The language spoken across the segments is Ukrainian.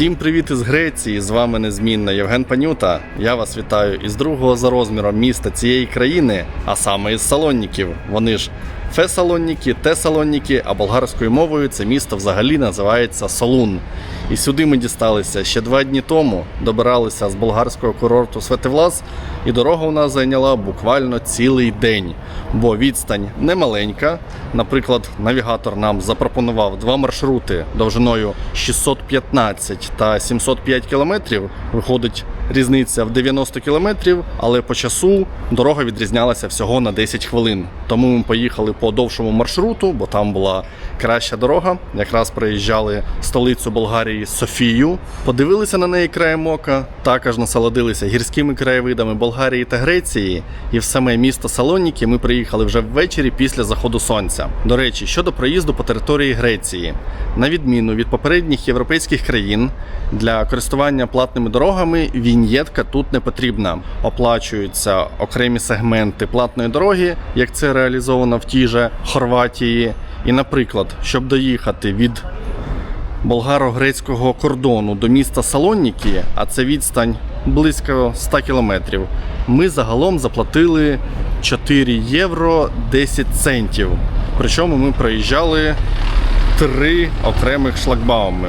Всім привіт із Греції! З вами незмінна Євген Панюта. Я вас вітаю із другого за розміром міста цієї країни, а саме із салонників. Вони ж Фесалоніки, Тесалоніки, а болгарською мовою це місто взагалі називається Солун. І сюди ми дісталися ще два дні тому. Добиралися з болгарського курорту Светивлас, і дорога у нас зайняла буквально цілий день, бо відстань немаленька. Наприклад, навігатор нам запропонував два маршрути довжиною 615 та 705 кілометрів. Виходить різниця в 90 кілометрів, але по часу дорога відрізнялася всього на 10 хвилин. Тому ми поїхали по довшому маршруту, бо там була краща дорога. Якраз проїжджали столицю Болгарії Софію, подивилися на неї краєм ока, також насолодилися гірськими краєвидами Болгарії та Греції. І в саме місто Салоніки ми приїхали вже ввечері після заходу сонця. До речі, щодо проїзду по території Греції, на відміну від попередніх європейських країн, для користування платними дорогами віньєтка тут не потрібна. Оплачуються окремі сегменти платної дороги, як це реалізовано в тій же Хорватії. І, наприклад, щоб доїхати від болгаро-грецького кордону до міста Салоніки, а це відстань близько 100 кілометрів, ми загалом заплатили 4 євро 10 центів. Причому ми проїжджали три окремих шлагбауми.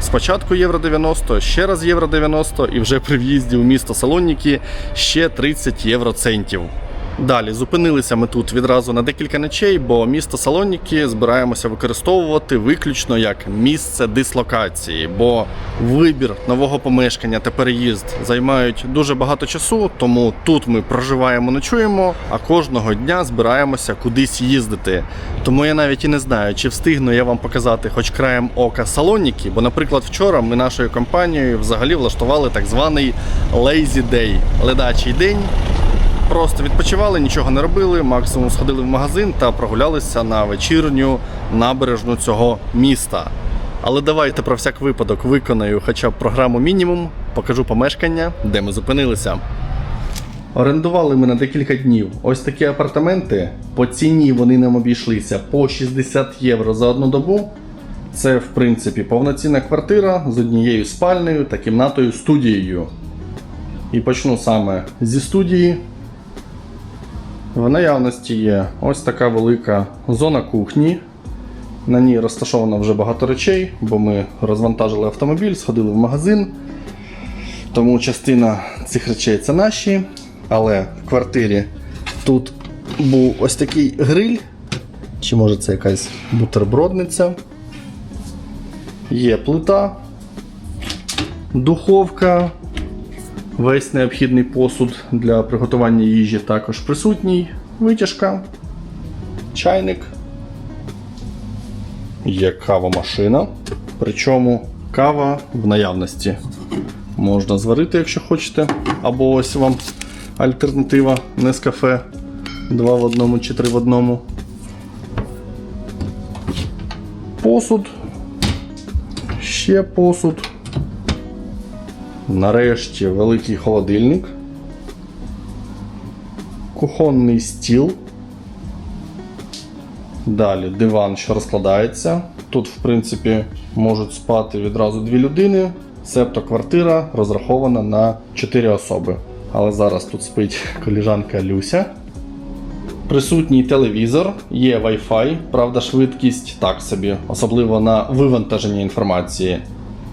Спочатку євро 90, ще раз євро 90 і вже при в'їзді у місто Салоніки ще 30 євроцентів. Далі зупинилися ми тут відразу на декілька ночей, бо місто Салоніки збираємося використовувати виключно як місце дислокації, бо вибір нового помешкання та переїзд займають дуже багато часу. Тому тут ми проживаємо, ночуємо, а кожного дня збираємося кудись їздити. Тому я навіть і не знаю, чи встигну я вам показати хоч краєм ока Салоніки, бо, наприклад, вчора ми нашою компанією взагалі влаштували так званий Lazy Day – ледачий день. Просто відпочивали, нічого не робили, максимум сходили в магазин та прогулялися на вечірню набережну цього міста. Але давайте про всяк випадок виконаю хоча б програму мінімум, покажу помешкання, де ми зупинилися. Орендували ми на декілька днів ось такі апартаменти. По ціні вони нам обійшлися по 60 євро за одну добу. Це, в принципі, повноцінна квартира з однією спальнею та кімнатою студією. І почну саме зі студії. В наявності є ось така велика зона кухні. На ній розташовано вже багато речей, бо ми розвантажили автомобіль, сходили в магазин. Тому частина цих речей це наші. Але в квартирі тут був ось такий гриль, чи може це якась бутербродниця. Є плита, духовка, Весь необхідний посуд для приготування їжі також присутній. Витяжка, чайник. Є кавомашина. Причому кава в наявності. Можна зварити, якщо хочете. Або ось вам альтернатива Нескафе 2 в одному чи 3 в одному. Посуд. Ще посуд. Нарешті великий холодильник. Кухонний стіл. Далі диван, що розкладається. Тут, в принципі, можуть спати відразу дві людини. Себто квартира розрахована на 4 особи. Але зараз тут спить коліжанка Люся. Присутній телевізор, є Wi-Fi, правда, швидкість так собі, особливо на вивантаження інформації.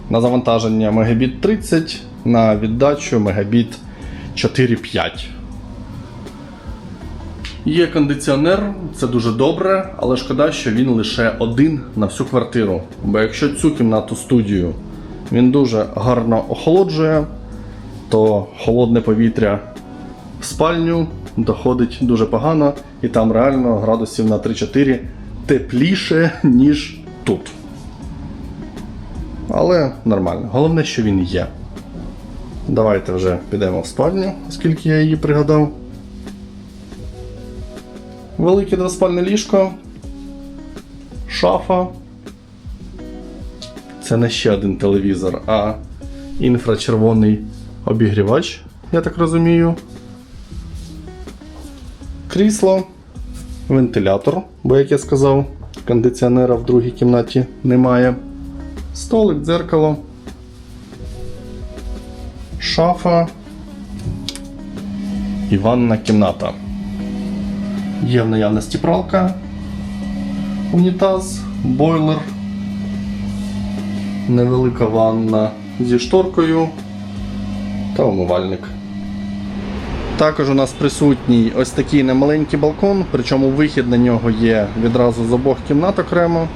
На завантаження мегабіт 30, на віддачу мегабіт 4-5. Є кондиціонер, це дуже добре, але шкода, що він лише один на всю квартиру. Бо якщо цю кімнату студію він дуже гарно охолоджує, то холодне повітря в спальню доходить дуже погано, і там реально градусів на 3-4 тепліше, ніж тут. Але нормально. Головне, що він є. Давайте вже підемо в спальню, оскільки я її пригадав. Велике двоспальне ліжко. Шафа. Це не ще один телевізор, а інфрачервоний обігрівач, я так розумію. Крісло, вентилятор, бо, як я сказав, кондиціонера в другій кімнаті немає. Столик, дзеркало. шафа і ванна кімната. Є в наявності пралка, унітаз, бойлер, невелика ванна зі шторкою та умивальник. Також у нас присутній ось такий немаленький балкон, причому вихід на нього є відразу з обох кімнат окремо.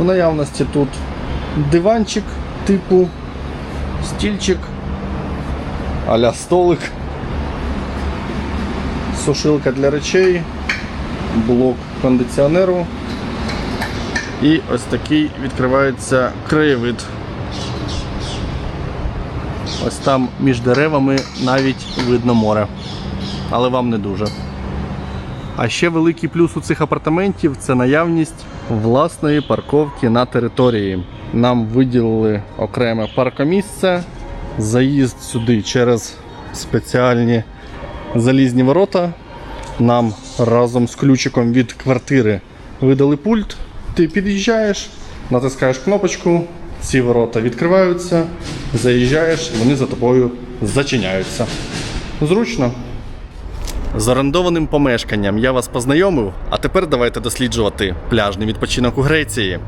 В наявності тут диванчик типу стільчик, аля столик, сушилка для речей, блок кондиціонеру. І ось такий відкривається краєвид. Ось там між деревами навіть видно море. Але вам не дуже. А ще великий плюс у цих апартаментів це наявність власної парковки на території. Нам виділили окреме паркомісце, заїзд сюди через спеціальні залізні ворота. Нам разом з ключиком від квартири видали пульт. Ти під'їжджаєш, натискаєш кнопочку, ці ворота відкриваються, заїжджаєш, вони за тобою зачиняються. Зручно. З орендованим помешканням я вас познайомив, а тепер давайте досліджувати пляжний відпочинок у Греції.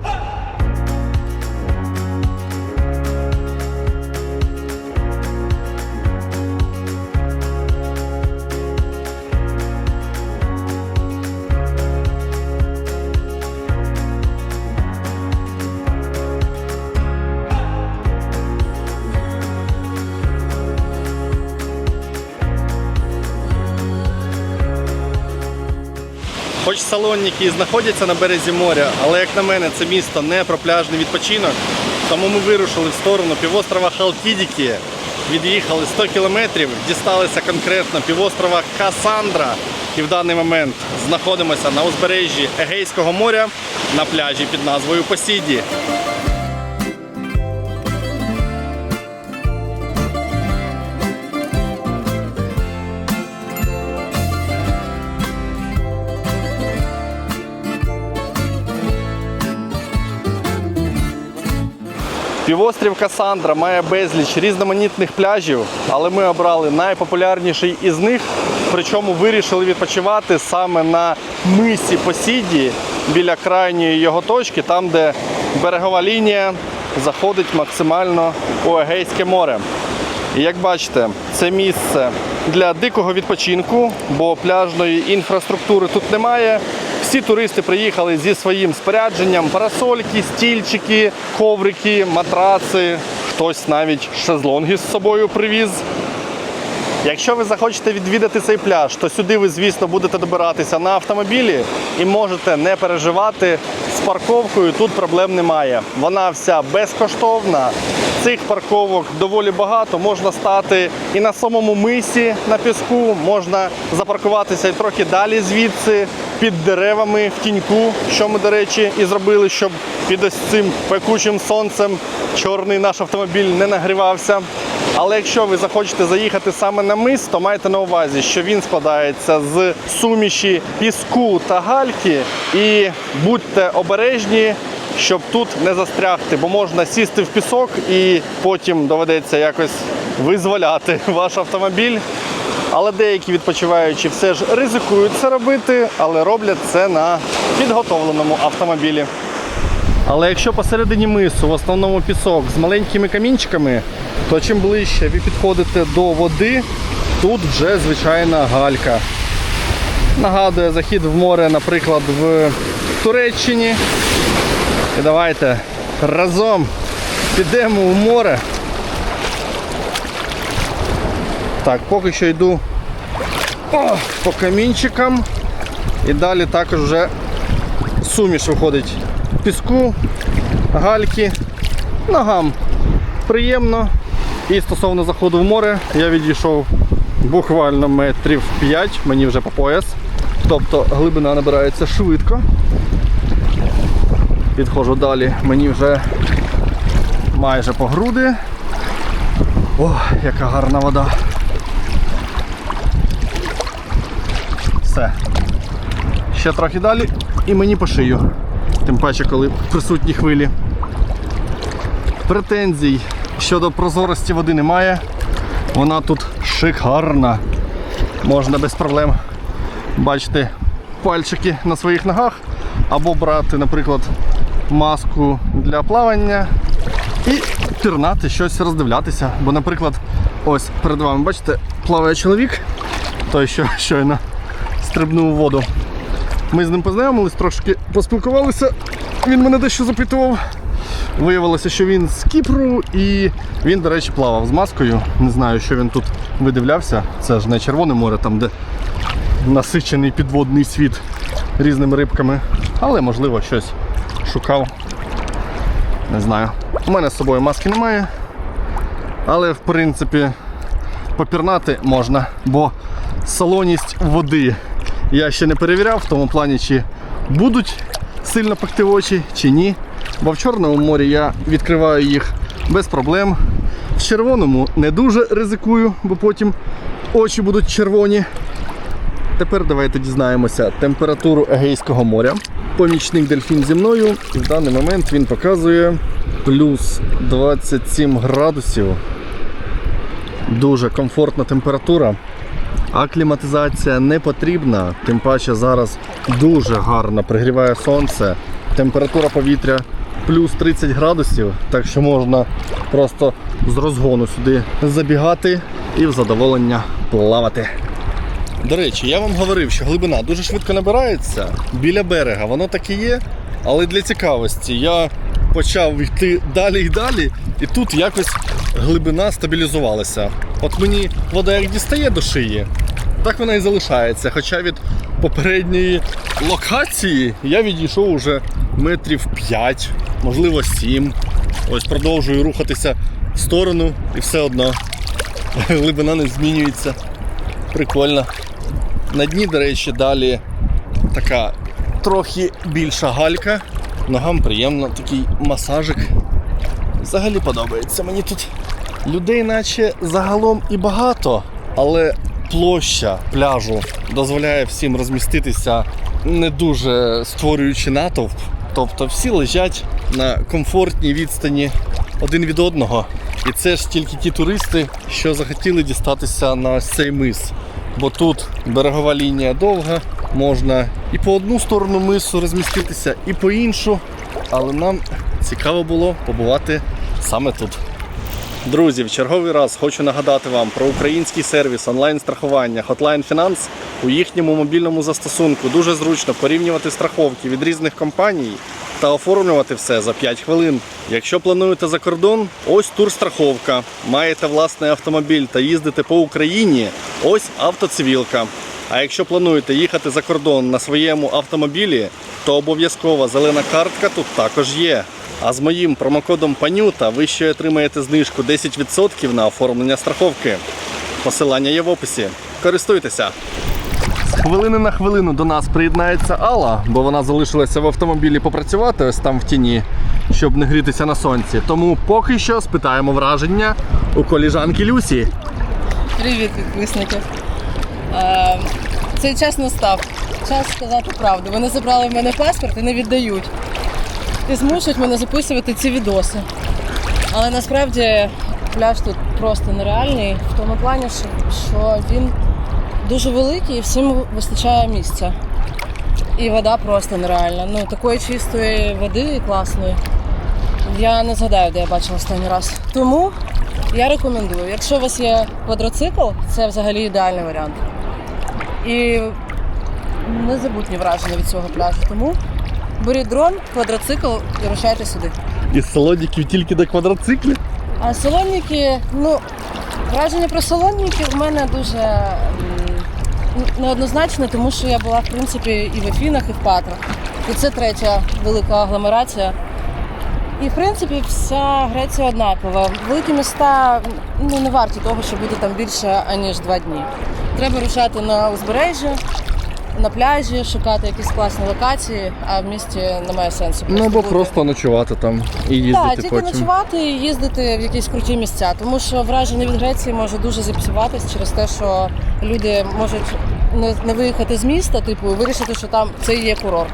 Салонники знаходяться на березі моря, але як на мене, це місто не про пляжний відпочинок. Тому ми вирушили в сторону півострова Халкідіки, Від'їхали 100 кілометрів, дісталися конкретно півострова Касандра. І в даний момент знаходимося на узбережжі Егейського моря на пляжі під назвою Посіді. Півострів Касандра має безліч різноманітних пляжів, але ми обрали найпопулярніший із них. Причому вирішили відпочивати саме на мисі Посіді біля крайньої його точки, там де берегова лінія заходить максимально у Егейське море. І як бачите, це місце для дикого відпочинку, бо пляжної інфраструктури тут немає. Всі туристи приїхали зі своїм спорядженням: парасольки, стільчики, коврики, матраци, хтось навіть шезлонги з собою привіз. Якщо ви захочете відвідати цей пляж, то сюди ви, звісно, будете добиратися на автомобілі і можете не переживати парковкою. Тут проблем немає. Вона вся безкоштовна. Цих парковок доволі багато. Можна стати і на самому мисі на піску, можна запаркуватися і трохи далі звідси, під деревами в тіньку, що ми, до речі, і зробили, щоб під ось цим пекучим сонцем чорний наш автомобіль не нагрівався. Але якщо ви захочете заїхати саме на мис, то майте на увазі, що він складається з суміші піску та гальки. І будьте обережні, щоб тут не застрягти, бо можна сісти в пісок і потім доведеться якось визволяти ваш автомобіль. Але деякі відпочиваючі все ж ризикують це робити, але роблять це на підготовленому автомобілі. Але якщо посередині мису в основному пісок з маленькими камінчиками, то чим ближче ви підходите до води, тут вже звичайна галька. Нагадує захід в море, наприклад, в Туреччині. І давайте разом підемо в море. Так, поки що йду о, по камінчикам. І далі також вже суміш виходить піску, гальки, ногам приємно. І стосовно заходу в море я відійшов буквально метрів 5, мені вже по пояс. Тобто глибина набирається швидко. Підходжу далі, мені вже майже по груди. О, яка гарна вода. Все. Ще трохи далі і мені по шию. Тим паче, коли присутні хвилі. Претензій щодо прозорості води немає. Вона тут шикарна. Можна без проблем бачити пальчики на своїх ногах, або брати, наприклад, маску для плавання і пірнати щось роздивлятися. Бо, наприклад, ось перед вами, бачите, плаває чоловік, той, що щойно стрибнув у воду. Ми з ним познайомились, трошки поспілкувалися. Він мене дещо запитував. Виявилося, що він з Кіпру і він, до речі, плавав з маскою. Не знаю, що він тут видивлявся. Це ж не Червоне море, там, де насичений підводний світ різними рибками. Але можливо щось шукав. Не знаю. У мене з собою маски немає. Але в принципі попірнати можна, бо солоність води я ще не перевіряв в тому плані, чи будуть сильно пекти очі, чи ні. Бо в Чорному морі я відкриваю їх без проблем. В червоному не дуже ризикую, бо потім очі будуть червоні. Тепер давайте дізнаємося температуру Егейського моря. Помічник дельфін зі мною, в даний момент він показує плюс 27 градусів. Дуже комфортна температура. А кліматизація не потрібна, тим паче зараз дуже гарно пригріває сонце. Температура повітря плюс 30 градусів, так що можна просто з розгону сюди забігати і в задоволення плавати. До речі, я вам говорив, що глибина дуже швидко набирається біля берега, воно так і є. Але для цікавості я почав йти далі і далі, і тут якось глибина стабілізувалася. От мені вода як дістає до шиї, так вона і залишається. Хоча від попередньої локації я відійшов уже метрів 5, можливо 7. Ось продовжую рухатися в сторону і все одно глибина не змінюється. Прикольно. На дні, до речі, далі така трохи більша галька. Ногам приємно, такий масажик. Взагалі подобається мені тут. Людей наче загалом і багато, але площа пляжу дозволяє всім розміститися, не дуже створюючи натовп. Тобто всі лежать на комфортній відстані один від одного. І це ж тільки ті туристи, що захотіли дістатися на цей мис. Бо тут берегова лінія довга, можна і по одну сторону мису розміститися, і по іншу. Але нам цікаво було побувати саме тут. Друзі, в черговий раз хочу нагадати вам про український сервіс онлайн-страхування Hotline Finance. У їхньому мобільному застосунку дуже зручно порівнювати страховки від різних компаній та оформлювати все за 5 хвилин. Якщо плануєте за кордон, ось турстраховка. Маєте власний автомобіль та їздите по Україні, ось автоцивілка. А якщо плануєте їхати за кордон на своєму автомобілі, то обов'язкова зелена картка тут також є. А з моїм промокодом Панюта ви ще отримаєте знижку 10% на оформлення страховки. Посилання є в описі. Користуйтеся! З хвилини на хвилину до нас приєднається Алла, бо вона залишилася в автомобілі попрацювати ось там в тіні, щоб не грітися на сонці. Тому поки що спитаємо враження у коліжанки Люсі. Привіт, підписники. Е, Цей час настав. Час сказати правду. Вони забрали в мене паспорт і не віддають. І змушують мене записувати ці відоси. Але насправді пляж тут просто нереальний в тому плані, що, він дуже великий і всім вистачає місця. І вода просто нереальна. Ну, такої чистої води і класної. Я не згадаю, де я бачила останній раз. Тому я рекомендую. Якщо у вас є квадроцикл, це взагалі ідеальний варіант. І незабутні враження від цього пляжу. Тому беріть дрон, квадроцикл і рушайте сюди. Із солодиків тільки до квадроциклів. А салонники, ну, враження про салонники в мене дуже м, неоднозначне, тому що я була в принципі і в Афінах, і в Патрах. І це третя велика агломерація. І в принципі вся Греція однакова. Великі міста ну, не варті того, щоб бути там більше аніж два дні. Треба рушати на узбережжя, на пляжі, шукати якісь класні локації, а в місті немає сенсу. Ну або бути. просто ночувати там і їздити Так, тільки потім. ночувати і їздити в якісь круті місця, тому що враження від Греції може дуже зіпсуватись через те, що люди можуть не, не виїхати з міста, типу, і вирішити, що там це є курорт.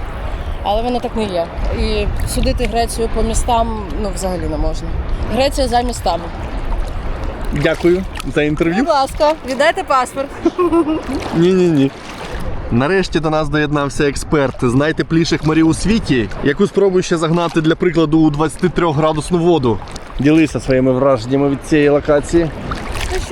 Але воно так не є. І судити Грецію по містам ну взагалі не можна. Греція за містами. Дякую за інтерв'ю. Будь ласка, віддайте паспорт. Ні-ні-ні. Нарешті до нас доєднався експерт з найтепліших морів у світі, яку спробую ще загнати для прикладу у 23 градусну воду. Ділися своїми враженнями від цієї локації.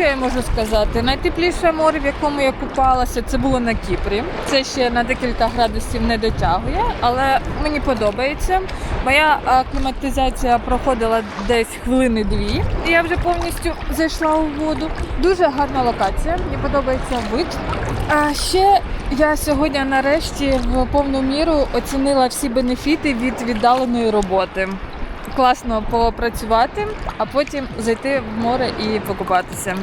Що я можу сказати? Найтепліше море, в якому я купалася, це було на Кіпрі. Це ще на декілька градусів не дотягує, але мені подобається. Моя акліматизація проходила десь хвилини дві, і я вже повністю зайшла у воду. Дуже гарна локація, мені подобається вид. А ще я сьогодні нарешті в повну міру оцінила всі бенефіти від віддаленої роботи класно попрацювати, а потім зайти в море і покупатися.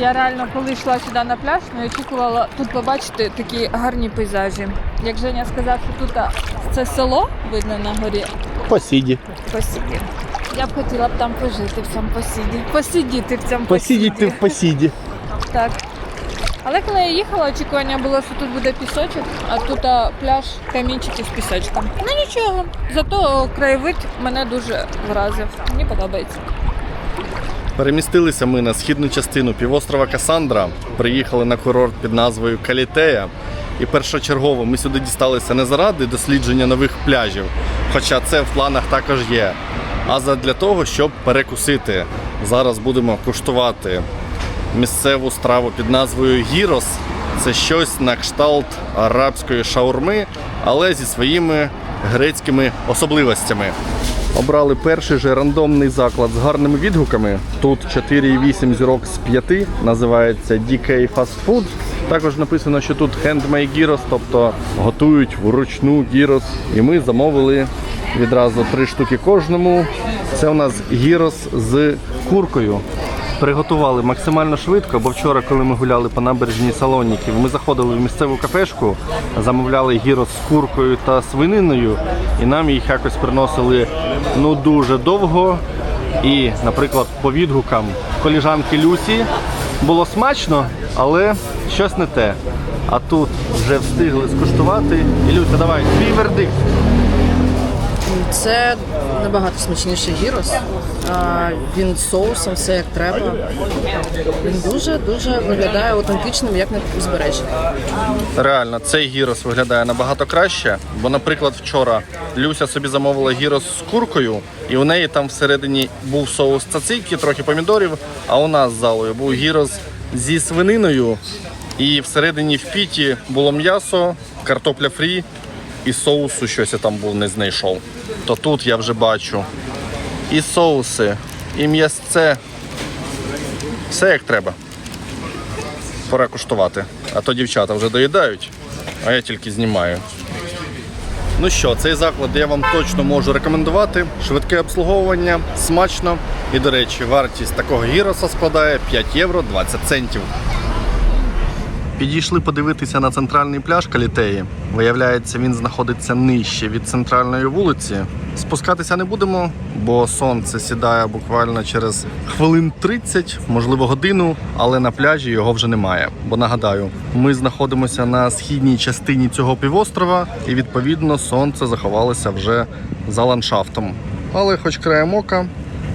Я реально, коли йшла сюди на пляж, не очікувала тут побачити такі гарні пейзажі. Як Женя сказав, що тут це село видно на горі Посіді. посіді. Я б хотіла б там пожити в цьому посіді. Посидіти в цьому посіді. в посіді. Так. Але коли я їхала, очікування було, що тут буде пісочок, а тут а, пляж камінчики з пісочком. Ну нічого, зато краєвид мене дуже вразив. Мені подобається. Перемістилися ми на східну частину півострова Касандра, приїхали на курорт під назвою Калітея. І першочергово ми сюди дісталися не заради дослідження нових пляжів, хоча це в планах також є, а задля того, щоб перекусити. Зараз будемо куштувати місцеву страву під назвою Гірос. Це щось на кшталт арабської шаурми, але зі своїми грецькими особливостями. Обрали перший же рандомний заклад з гарними відгуками. Тут 4,8 зірок з 5, називається DK Fast Food. Також написано, що тут handmade gyros, тобто готують вручну гірос. І ми замовили відразу три штуки кожному. Це у нас гірос з куркою. Приготували максимально швидко, бо вчора, коли ми гуляли по набережній Салоніків, ми заходили в місцеву кафешку, замовляли гірос з куркою та свининою, і нам їх якось приносили ну дуже довго. І, наприклад, по відгукам коліжанки Люсі було смачно, але щось не те. А тут вже встигли скуштувати. І Люся, давай, твій вердикт. Це набагато смачніший гірос. Він соусом, все як треба. Він дуже дуже виглядає аутентичним, як на узбережжі. Реально, цей гірос виглядає набагато краще. Бо, наприклад, вчора Люся собі замовила гірос з куркою, і у неї там всередині був соус цацики, трохи помідорів. А у нас з залою був гірос зі свининою, і всередині в піті було м'ясо, картопля фрі і соусу щось я там був не знайшов. То тут я вже бачу і соуси, і м'ясце. Все як треба пора куштувати. А то дівчата вже доїдають, а я тільки знімаю. Ну що, цей заклад я вам точно можу рекомендувати. Швидке обслуговування, смачно. І, до речі, вартість такого гіроса складає 5 євро 20 центів. Підійшли подивитися на центральний пляж Калітеї. Виявляється, він знаходиться нижче від центральної вулиці. Спускатися не будемо, бо сонце сідає буквально через хвилин 30, можливо, годину, але на пляжі його вже немає. Бо нагадаю, ми знаходимося на східній частині цього півострова, і відповідно сонце заховалося вже за ландшафтом. Але хоч краєм ока,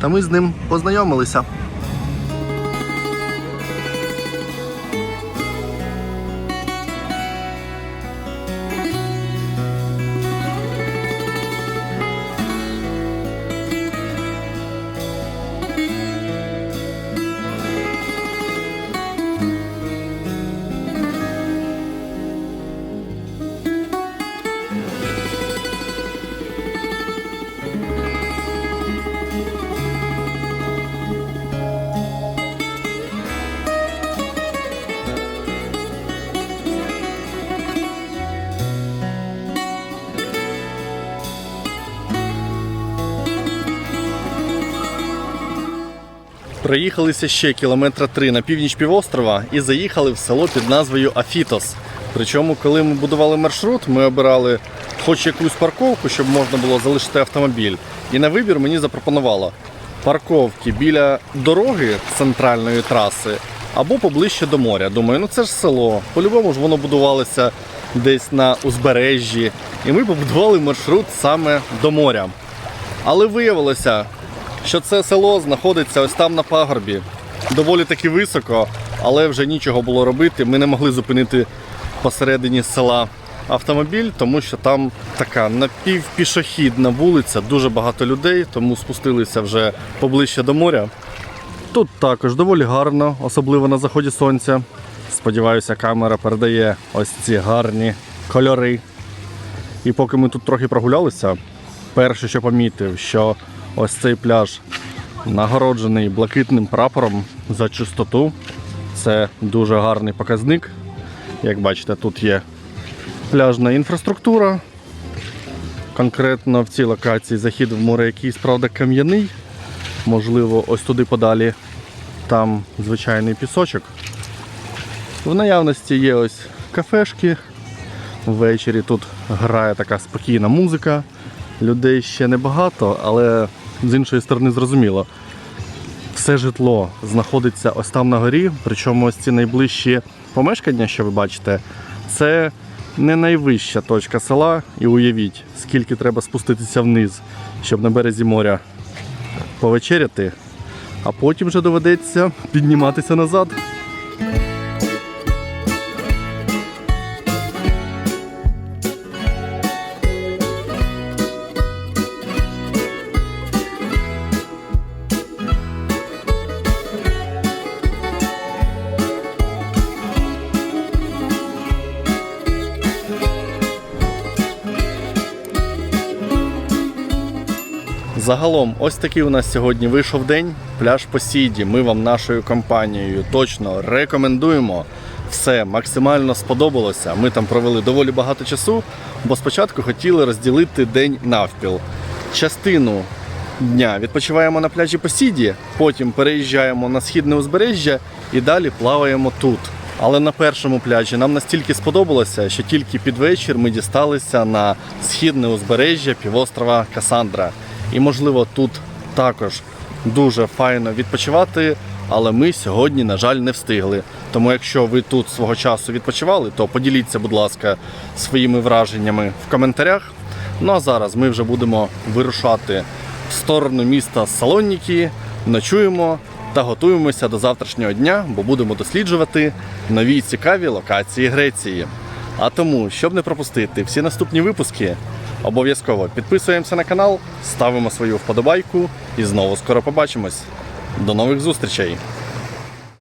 та ми з ним познайомилися. Проїхалися ще кілометра три на північ півострова і заїхали в село під назвою Афітос. Причому, коли ми будували маршрут, ми обирали хоч якусь парковку, щоб можна було залишити автомобіль. І на вибір мені запропонувало парковки біля дороги центральної траси або поближче до моря. Думаю, ну це ж село. По-любому ж воно будувалося десь на узбережжі. І ми побудували маршрут саме до моря. Але виявилося, що це село знаходиться ось там на пагорбі. доволі таки високо, але вже нічого було робити. Ми не могли зупинити посередині села автомобіль, тому що там така напівпішохідна вулиця, дуже багато людей, тому спустилися вже поближче до моря. Тут також доволі гарно, особливо на заході сонця. Сподіваюся, камера передає ось ці гарні кольори. І поки ми тут трохи прогулялися, перше, що помітив, що ось цей пляж нагороджений блакитним прапором за чистоту. Це дуже гарний показник. Як бачите, тут є пляжна інфраструктура. Конкретно в цій локації захід в море якийсь, правда, кам'яний. Можливо, ось туди подалі. Там звичайний пісочок. В наявності є ось кафешки. Ввечері тут грає така спокійна музика. Людей ще небагато, але з іншої сторони зрозуміло. Все житло знаходиться ось там на горі, причому ось ці найближчі помешкання, що ви бачите, це не найвища точка села. І уявіть, скільки треба спуститися вниз, щоб на березі моря повечеряти, а потім вже доведеться підніматися назад. Загалом, ось такий у нас сьогодні вийшов день. Пляж Посіді. Ми вам нашою компанією точно рекомендуємо. Все максимально сподобалося. Ми там провели доволі багато часу, бо спочатку хотіли розділити день навпіл. Частину дня відпочиваємо на пляжі Посіді, потім переїжджаємо на східне узбережжя і далі плаваємо тут. Але на першому пляжі нам настільки сподобалося, що тільки під вечір ми дісталися на східне узбережжя півострова Касандра. І можливо тут також дуже файно відпочивати, але ми сьогодні, на жаль, не встигли. Тому якщо ви тут свого часу відпочивали, то поділіться, будь ласка, своїми враженнями в коментарях. Ну а зараз ми вже будемо вирушати в сторону міста Салоніки, ночуємо та готуємося до завтрашнього дня, бо будемо досліджувати нові цікаві локації Греції. А тому, щоб не пропустити всі наступні випуски, обов'язково підписуємося на канал, ставимо свою вподобайку і знову скоро побачимось. До нових зустрічей!